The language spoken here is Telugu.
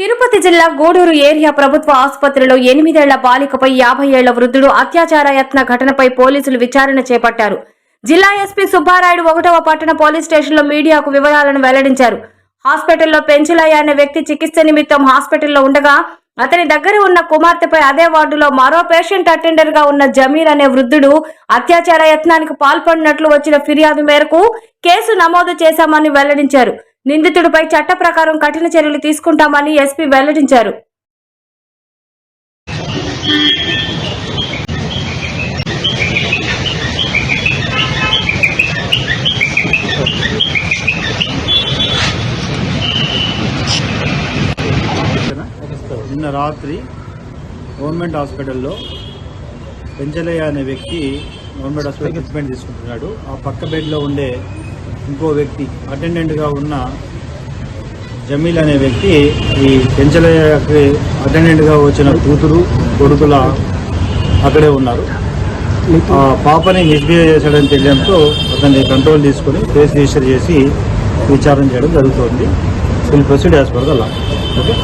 తిరుపతి జిల్లా గూడూరు ఏరియా ప్రభుత్వ ఆసుపత్రిలో ఎనిమిదేళ్ళ బాలికపై యాభై ఏళ్ళ వృద్ధుడు అత్యాచార యత్న ఘటనపై పోలీసులు విచారణ చేపట్టారు. జిల్లా ఎస్పీ సుబ్బారాయుడు ఒకటవ పట్టణ పోలీస్ స్టేషన్లో మీడియాకు వివరాలను వెల్లడించారు. హాస్పిటల్లో పెంచులయ్య అనే వ్యక్తి చికిత్స నిమిత్తం హాస్పిటల్లో ఉండగా అతని దగ్గర ఉన్న కుమార్తెపై అదే వార్డులో మరో పేషెంట్ అటెండర్గా ఉన్న జమీర్ అనే వృద్ధుడు అత్యాచార యత్నానికి పాల్పడినట్లు వచ్చిన ఫిర్యాదు మేరకు కేసు నమోదు చేశామని వెల్లడించారు. నిందితుడిపై చట్ట ప్రకారం కఠిన చర్యలు తీసుకుంటామని ఎస్పీ వెల్లడించారు. నిన్న రాత్రి గవర్నమెంట్ హాస్పిటల్లో పెంచలయ్య అనే వ్యక్తి గవర్నమెంట్ హాస్పిటల్ ట్రీట్మెంట్ తీసుకుంటున్నాడు. ఆ పక్క బెడ్లో ఉండే ఇంకో వ్యక్తి అటెండెంట్గా ఉన్న జమీల్ అనే వ్యక్తి ఈ పెంచలకి అటెండెంట్గా వచ్చిన కూతురు కొడుకుల అక్కడే ఉన్నారు. ఆ పాపని మిస్బిహేవ్ చేశాడని తెలియడంతో అతన్ని కంట్రోల్ తీసుకొని కేసు రిజిస్టర్ చేసి విచారణ చేయడం జరుగుతుంది. Will proceed as per the okay